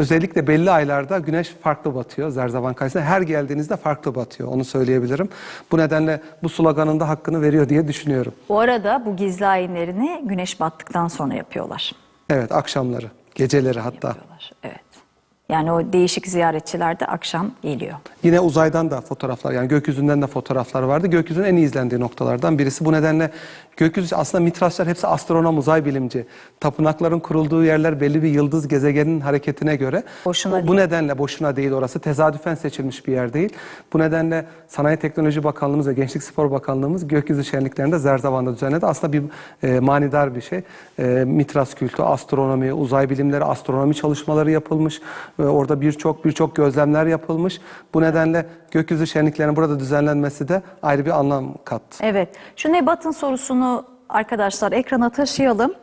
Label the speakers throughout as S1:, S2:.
S1: özellikle belli aylarda güneş farklı batıyor Zerzavan Kalesi'ne. Her geldiğinizde farklı batıyor onu söyleyebilirim. Bu nedenle bu sloganın da hakkını veriyor diye düşünüyorum.
S2: Bu arada bu gizli ayinlerini güneş battıktan sonra yapıyorlar.
S1: Evet akşamları, geceleri hatta.
S2: Yapıyorlar, Evet. Yani o değişik ziyaretçiler de akşam geliyor.
S1: Yine uzaydan da fotoğraflar yani gökyüzünden de fotoğraflar vardı. Gökyüzünün en iyi izlendiği noktalardan birisi. Bu nedenle gökyüzü aslında mitraşlar hepsi astronom, uzay bilimci. Tapınakların kurulduğu yerler belli bir yıldız gezegenin hareketine göre.
S2: Boşuna
S1: O-
S2: değil.
S1: Bu nedenle boşuna değil orası. Tesadüfen seçilmiş bir yer değil. Bu nedenle Sanayi Teknoloji Bakanlığımız ve Gençlik Spor Bakanlığımız gökyüzü şenliklerinde Zerzavan'da düzenledi. Aslında bir e, manidar bir şey. E, mitras kültü, astronomi, uzay bilimleri, astronomi çalışmaları yapılmış. Orada birçok birçok gözlemler yapılmış. Bu nedenle gökyüzü şenliklerinin burada düzenlenmesi de ayrı bir anlam kattı.
S2: Evet. Şu Nebat'ın sorusunu arkadaşlar ekrana taşıyalım.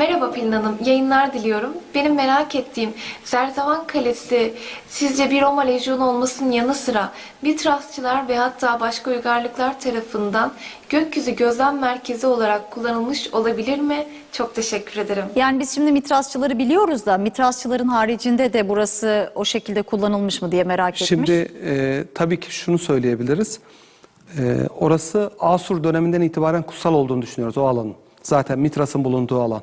S3: Merhaba Pelin Hanım, yayınlar diliyorum. Benim merak ettiğim Zerzavan Kalesi sizce bir Roma lejyonu olmasının yanı sıra Mitrasçılar ve hatta başka uygarlıklar tarafından gökyüzü gözlem merkezi olarak kullanılmış olabilir mi? Çok teşekkür ederim.
S2: Yani biz şimdi mitrasçıları biliyoruz da mitrasçıların haricinde de burası o şekilde kullanılmış mı diye merak etmiş.
S1: Şimdi e, tabii ki şunu söyleyebiliriz. E, orası Asur döneminden itibaren kutsal olduğunu düşünüyoruz o alanın. Zaten Mitras'ın bulunduğu alan.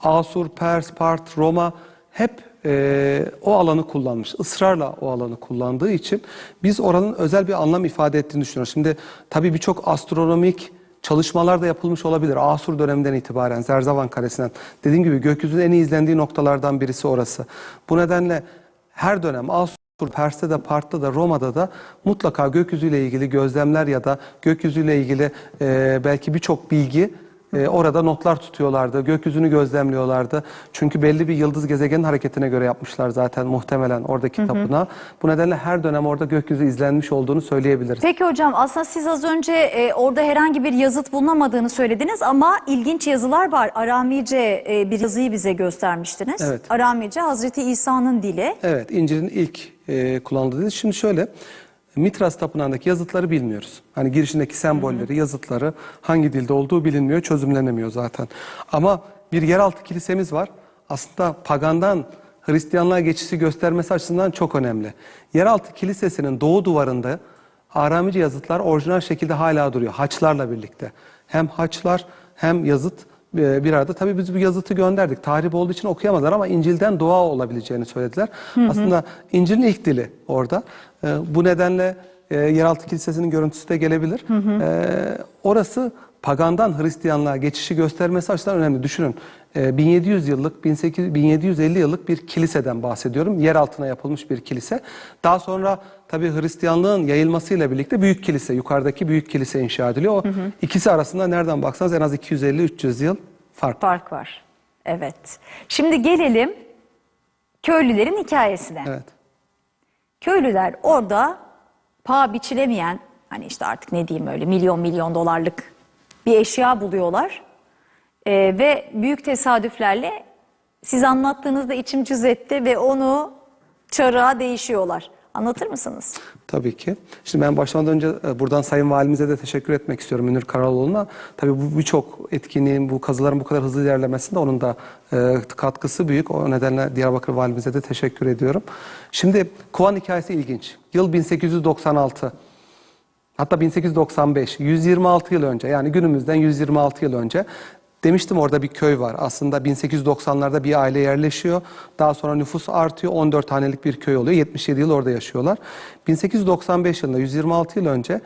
S1: Asur, Pers, Part, Roma hep e, o alanı kullanmış. Israrla o alanı kullandığı için biz oranın özel bir anlam ifade ettiğini düşünüyoruz. Şimdi tabii birçok astronomik çalışmalar da yapılmış olabilir. Asur döneminden itibaren Zerzavan Kalesi'nden. Dediğim gibi gökyüzünün en iyi izlendiği noktalardan birisi orası. Bu nedenle her dönem Asur Pers'te de Part'ta da Roma'da da mutlaka gökyüzüyle ilgili gözlemler ya da gökyüzüyle ilgili e, belki birçok bilgi e, orada notlar tutuyorlardı. Gökyüzünü gözlemliyorlardı. Çünkü belli bir yıldız gezegenin hareketine göre yapmışlar zaten muhtemelen oradaki tapınağı. Bu nedenle her dönem orada gökyüzü izlenmiş olduğunu söyleyebiliriz.
S2: Peki hocam aslında siz az önce e, orada herhangi bir yazıt bulunamadığını söylediniz ama ilginç yazılar var. Aramice e, bir yazıyı bize göstermiştiniz.
S1: Evet.
S2: Aramice Hazreti İsa'nın dili.
S1: Evet, İncil'in ilk e, kullanıldığı dil. Şimdi şöyle, Mitras Tapınağı'ndaki yazıtları bilmiyoruz. Hani girişindeki sembolleri, yazıtları hangi dilde olduğu bilinmiyor, çözümlenemiyor zaten. Ama bir yeraltı kilisemiz var. Aslında pagandan Hristiyanlığa geçişi göstermesi açısından çok önemli. Yeraltı kilisesinin doğu duvarında Aramice yazıtlar orijinal şekilde hala duruyor. Haçlarla birlikte. Hem haçlar hem yazıt bir arada. Tabii biz bu yazıtı gönderdik. Tahrip olduğu için okuyamadılar ama İncil'den dua olabileceğini söylediler. Aslında İncil'in ilk dili orada. E, Bu nedenle e, yeraltı kilisesinin görüntüsü de gelebilir. E, orası pagandan Hristiyanlığa geçişi göstermesi açısından önemli. Düşünün e, 1700 yıllık, 1800, 1750 yıllık bir kiliseden bahsediyorum. Yer altına yapılmış bir kilise. Daha sonra tabii Hristiyanlığın yayılmasıyla birlikte büyük kilise, yukarıdaki büyük kilise inşa ediliyor. O ikisi arasında nereden baksanız en az 250-300 yıl fark.
S2: Fark var. Evet. Şimdi gelelim köylülerin hikayesine.
S1: Evet.
S2: Köylüler orada paha biçilemeyen hani işte artık ne diyeyim öyle milyon milyon dolarlık bir eşya buluyorlar. Ee, ve büyük tesadüflerle siz anlattığınızda içim cız etti ve onu çarığa değişiyorlar. Anlatır mısınız?
S1: Tabii ki. Şimdi ben başlamadan önce e, buradan Sayın Valimize de teşekkür etmek istiyorum Münir Karaloğlu'na. Tabii bu birçok etkinliğin, bu kazıların bu kadar hızlı ilerlemesinde onun da e, katkısı büyük. O nedenle Diyarbakır Valimize de teşekkür ediyorum. Şimdi Kovan hikayesi ilginç. Yıl 1896. Hatta 1895, 126 yıl önce yani günümüzden 126 yıl önce demiştim orada bir köy var. Aslında 1890'larda bir aile yerleşiyor. Daha sonra nüfus artıyor. 14 hanelik bir köy oluyor. 77 yıl orada yaşıyorlar. 1895 yılında 126 yıl önce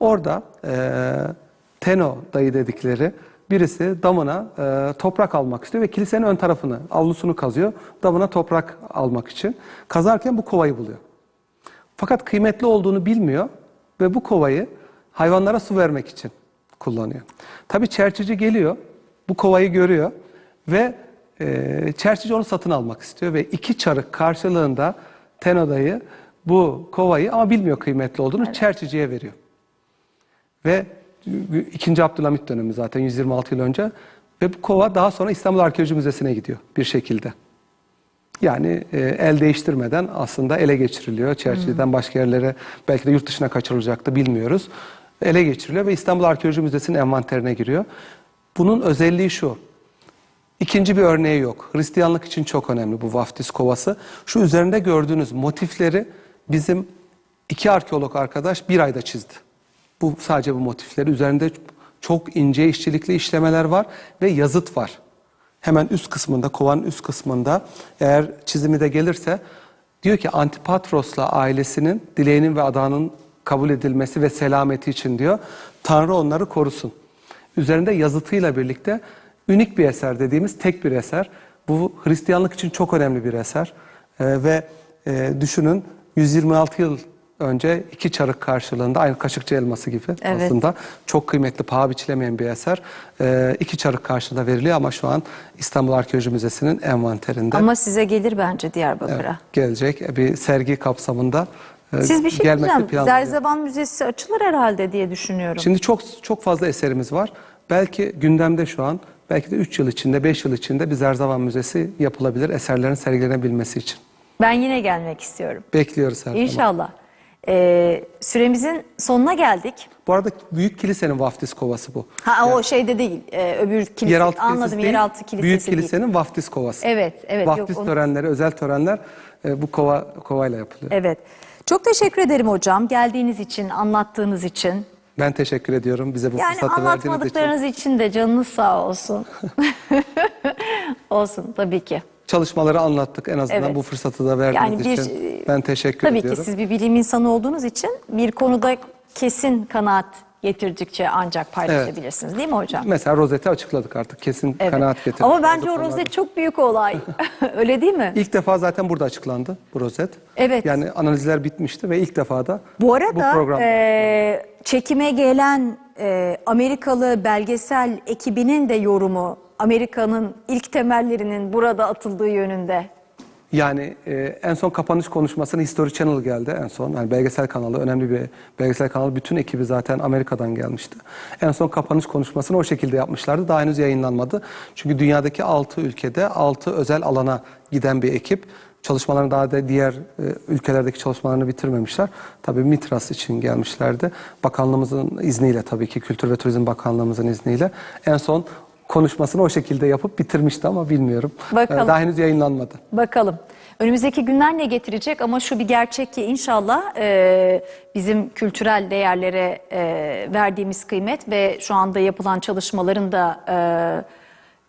S1: orada eee Teno dayı dedikleri birisi damına e, toprak almak istiyor ve kilisenin ön tarafını, avlusunu kazıyor. Damına toprak almak için. Kazarken bu kovayı buluyor. Fakat kıymetli olduğunu bilmiyor ve bu kovayı hayvanlara su vermek için kullanıyor. Tabii çerçici geliyor, bu kovayı görüyor ve e, çerçici onu satın almak istiyor ve iki çarık karşılığında Tenoda'yı bu kovayı ama bilmiyor kıymetli olduğunu çerçiciye veriyor. Ve 2. Abdülhamit dönemi zaten 126 yıl önce ve bu kova daha sonra İstanbul Arkeoloji Müzesi'ne gidiyor bir şekilde. Yani e, el değiştirmeden aslında ele geçiriliyor. Çerçeveden başka yerlere belki de yurt dışına kaçırılacaktı bilmiyoruz. Ele geçiriliyor ve İstanbul Arkeoloji Müzesi'nin envanterine giriyor. Bunun özelliği şu. İkinci bir örneği yok. Hristiyanlık için çok önemli bu vaftiz kovası. Şu üzerinde gördüğünüz motifleri bizim iki arkeolog arkadaş bir ayda çizdi. Bu sadece bu motifleri. Üzerinde çok ince işçilikli işlemeler var ve yazıt var. Hemen üst kısmında, kovanın üst kısmında eğer çizimi de gelirse diyor ki Antipatros'la ailesinin dileğinin ve adağının kabul edilmesi ve selameti için diyor. Tanrı onları korusun. Üzerinde yazıtıyla birlikte ünik bir eser dediğimiz tek bir eser. Bu Hristiyanlık için çok önemli bir eser. Ee, ve e, düşünün 126 yıl önce iki çarık karşılığında aynı kaşıkçı elması gibi
S2: Evet.
S1: aslında çok kıymetli, paha biçilemeyen bir eser. Ee, iki çarık karşılığında veriliyor ama şu an İstanbul Arkeoloji Müzesi'nin envanterinde.
S2: Ama size gelir bence Diyarbakır'a.
S1: Evet, gelecek bir sergi kapsamında e,
S2: Siz bir şey diyeceğim. Zerzevan Müzesi açılır herhalde diye düşünüyorum.
S1: Şimdi çok çok fazla eserimiz var. Belki gündemde şu an, belki de 3 yıl içinde, 5 yıl içinde bir Zerzavan Müzesi yapılabilir eserlerin sergilenebilmesi için.
S2: Ben yine gelmek istiyorum.
S1: Bekliyoruz her zaman.
S2: İnşallah. Ee, süremizin sonuna geldik.
S1: Bu arada Büyük Kilisenin vaftiz kovası bu.
S2: Ha o şeyde değil. e, öbür kilise.
S1: Yeraltı kilisesi
S2: Anladım
S1: değil,
S2: yeraltı kilisesi
S1: Büyük
S2: değil.
S1: Kilisenin vaftiz kovası.
S2: Evet, evet.
S1: Vaftiz
S2: onu-
S1: törenleri, özel törenler e, bu kova kovayla yapılıyor.
S2: Evet. Çok teşekkür ederim hocam. Geldiğiniz için, anlattığınız için.
S1: Ben teşekkür ediyorum bize bu
S2: Yani
S1: fırsatı verdiğiniz için.
S2: anlatmadıklarınız için de canınız sağ olsun. olsun tabii ki.
S1: Çalışmaları anlattık en azından
S2: Evet.
S1: bu fırsatı da verdiğiniz
S2: Yani bir-
S1: için. Ben teşekkür
S2: Tabii
S1: ediyorum.
S2: ki siz bir bilim insanı olduğunuz için bir konuda kesin kanaat getirdikçe ancak paylaşabilirsiniz değil mi hocam?
S1: Mesela rozeti açıkladık artık kesin
S2: Evet.
S1: kanaat getirdik.
S2: Ama bence o rozet çok büyük olay. Öyle değil mi?
S1: İlk defa zaten burada açıklandı bu rozet.
S2: Evet.
S1: Yani analizler bitmişti ve ilk defa da
S2: Bu arada
S1: programda-
S2: e, çekime gelen e, Amerikalı belgesel ekibinin de yorumu Amerika'nın ilk temellerinin burada atıldığı yönünde.
S1: Yani e, en son kapanış konuşmasını History Channel geldi en son. Yani belgesel kanalı, önemli bir belgesel kanalı. Bütün ekibi zaten Amerika'dan gelmişti. En son kapanış konuşmasını o şekilde yapmışlardı. Daha henüz yayınlanmadı. Çünkü dünyadaki 6 ülkede 6 özel alana giden bir ekip. Çalışmalarını daha da diğer e, ülkelerdeki çalışmalarını bitirmemişler. Tabii Mitras için gelmişlerdi. Bakanlığımızın izniyle tabii ki Kültür ve Turizm Bakanlığımızın izniyle. En son konuşmasını o şekilde yapıp bitirmişti ama bilmiyorum.
S2: Bakalım.
S1: E, Daha henüz yayınlanmadı.
S2: Bakalım. Önümüzdeki günler ne getirecek ama şu bir gerçek ki inşallah e, bizim kültürel değerlere e, verdiğimiz kıymet ve şu anda yapılan çalışmaların da e,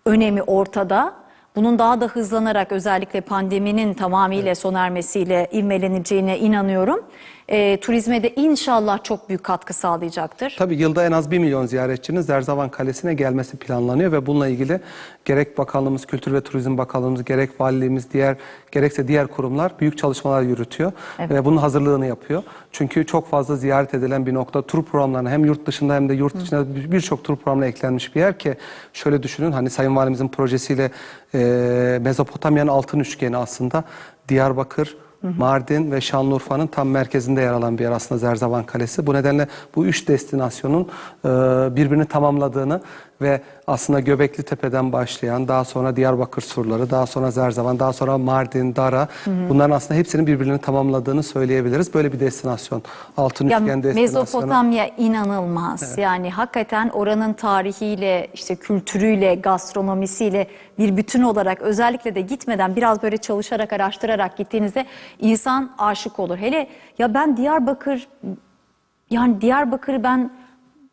S2: önemi ortada. Bunun daha da hızlanarak özellikle pandeminin tamamıyla sona ermesiyle ivmeleneceğine inanıyorum. E, turizme de inşallah çok büyük katkı sağlayacaktır.
S1: Tabii yılda en az 1 milyon ziyaretçinin Zerzavan Kalesi'ne gelmesi planlanıyor ve bununla ilgili gerek Bakanlığımız, Kültür ve Turizm Bakanlığımız, gerek Valiliğimiz, diğer gerekse diğer kurumlar büyük çalışmalar yürütüyor ve bunun hazırlığını yapıyor. Çünkü çok fazla ziyaret edilen bir nokta tur programlarına hem yurt dışında hem de yurt içinde bir- birçok tur programına eklenmiş bir yer ki şöyle düşünün hani Sayın Valimizin projesiyle e, Mezopotamya'nın altın üçgeni aslında Diyarbakır, Mardin ve Şanlıurfa'nın tam merkezinde yer alan bir yer aslında Zerzavan Kalesi. Bu nedenle bu üç destinasyonun e, birbirini tamamladığını ve aslında Göbekli Tepe'den başlayan daha sonra Diyarbakır surları, daha sonra Zerzavan, daha sonra Mardin, Dara bunların aslında hepsinin birbirini tamamladığını söyleyebiliriz. Böyle bir destinasyon. Altın
S2: Ya
S1: üçgen destinasyonu.
S2: Mezopotamya inanılmaz. Yani hakikaten oranın tarihiyle, işte kültürüyle, gastronomisiyle bir bütün olarak özellikle de gitmeden biraz böyle çalışarak, araştırarak gittiğinizde insan aşık olur. Hele ya ben Diyarbakır yani Diyarbakır'ı ben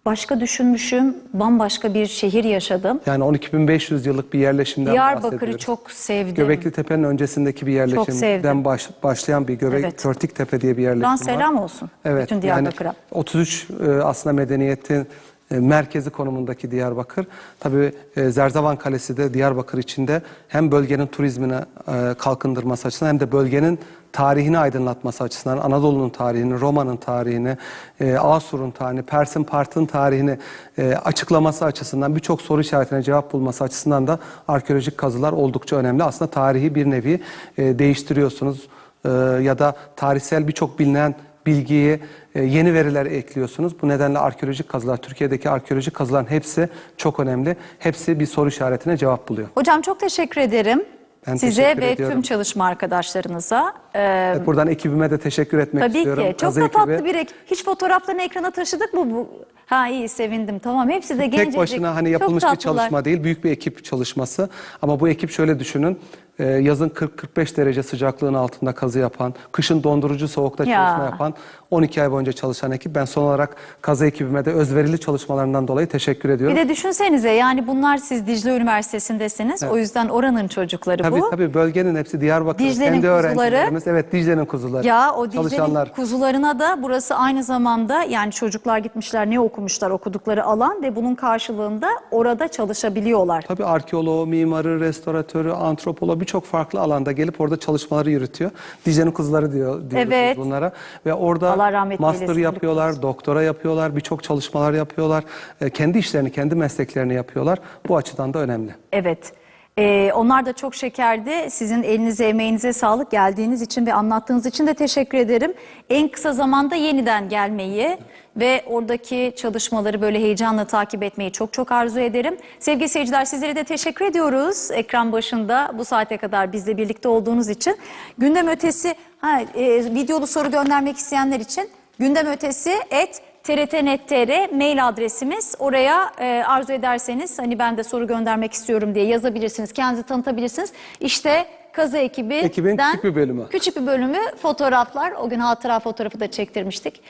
S2: başka düşünmüşüm. Bambaşka bir şehir yaşadım.
S1: Yani 12.500 yıllık bir yerleşimden
S2: Diyarbakır'ı
S1: bahsediyoruz.
S2: çok sevdim.
S1: Göbekli Tepe'nin öncesindeki bir
S2: sevdim.
S1: yerleşimden baş- başlayan bir Göbek
S2: Evet.
S1: Körtik Tepe diye bir yerleşim
S2: Buradan
S1: var.
S2: selam olsun
S1: Evet.
S2: bütün
S1: yani
S2: Diyarbakır'a.
S1: 33 e, aslında medeniyetin merkezi konumundaki Diyarbakır. Tabii e, Zerzavan Kalesi de Diyarbakır içinde hem bölgenin turizmine e, kalkındırması açısından hem de bölgenin tarihini aydınlatması açısından Anadolu'nun tarihini, Roma'nın tarihini, e, Asur'un tarihini, Pers'in Part'ın tarihini e, açıklaması açısından birçok soru işaretine cevap bulması açısından da arkeolojik kazılar oldukça önemli. Aslında tarihi bir nevi e, değiştiriyorsunuz e, ya da tarihsel birçok bilinen bilgiyi e, yeni veriler ekliyorsunuz. Bu nedenle arkeolojik kazılar, Türkiye'deki arkeolojik kazıların hepsi çok önemli. Hepsi bir soru işaretine cevap buluyor.
S2: Hocam çok teşekkür ederim.
S1: Ben
S2: Size ve
S1: ediyorum.
S2: tüm çalışma arkadaşlarınıza. Ee,
S1: Buradan ekibime de teşekkür etmek
S2: tabii
S1: istiyorum.
S2: ki. Çok
S1: Kazı
S2: da
S1: ekibi.
S2: tatlı bir ek. Hiç fotoğraflarını ekrana taşıdık mı? Bu? Ha iyi sevindim. Tamam hepsi de gencecik.
S1: Tek başına hani yapılmış bir çalışma değil, büyük bir ekip çalışması. Ama bu ekip şöyle düşünün, e, yazın 40-45 derece sıcaklığın altında kazı yapan, kışın dondurucu soğukta
S2: Ya.
S1: çalışma yapan, 12 ay boyunca çalışan ekip. Ben son olarak kazı ekibime de özverili çalışmalarından dolayı teşekkür ediyorum.
S2: Bir de düşünsenize yani bunlar siz Dicle Üniversitesi'ndesiniz. O yüzden oranın çocukları
S1: Tabii
S2: bu.
S1: tabii bölgenin hepsi Diyarbakır
S2: Dicle'nin
S1: kendi
S2: kuzuları.
S1: öğrencilerimiz. Evet Dicle'nin kuzuları.
S2: Ya o Dicle'nin
S1: Çalışanlar.
S2: kuzularına da burası aynı zamanda yani çocuklar gitmişler ne okumuşlar okudukları alan ve bunun karşılığında orada çalışabiliyorlar.
S1: Tabii arkeoloğu, mimarı, restoratörü, antropoloğu birçok farklı alanda gelip orada çalışmaları yürütüyor. Dicle'nin kuzuları diyor diyoruz
S2: Evet.
S1: bunlara. Ve orada master
S2: eylesin.
S1: yapıyorlar, doktora yapıyorlar, birçok çalışmalar yapıyorlar. E, kendi işlerini, kendi mesleklerini yapıyorlar. Bu açıdan da önemli.
S2: Evet. Ee, onlar da çok şekerdi. Sizin elinize, emeğinize sağlık geldiğiniz için ve anlattığınız için de teşekkür ederim. En kısa zamanda yeniden gelmeyi ve oradaki çalışmaları böyle heyecanla takip etmeyi çok çok arzu ederim. Sevgili seyirciler sizlere de teşekkür ediyoruz. Ekran başında bu saate kadar bizle birlikte olduğunuz için. Gündem ötesi, ha, e, videolu soru göndermek isteyenler için gündem ötesi et TRT.net.tr mail adresimiz. Oraya e, arzu ederseniz hani ben de soru göndermek istiyorum diye yazabilirsiniz. Kendinizi tanıtabilirsiniz. İşte kazı ekibi.
S1: Ekibin küçük bir bölümü.
S2: Küçük bir bölümü fotoğraflar. O gün hatıra fotoğrafı da çektirmiştik.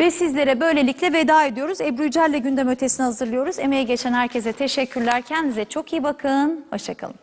S2: Ve sizlere böylelikle veda ediyoruz. Ebru Yücel'le gündem ötesini hazırlıyoruz. Emeği geçen herkese teşekkürler. Kendinize çok iyi bakın. Hoşçakalın.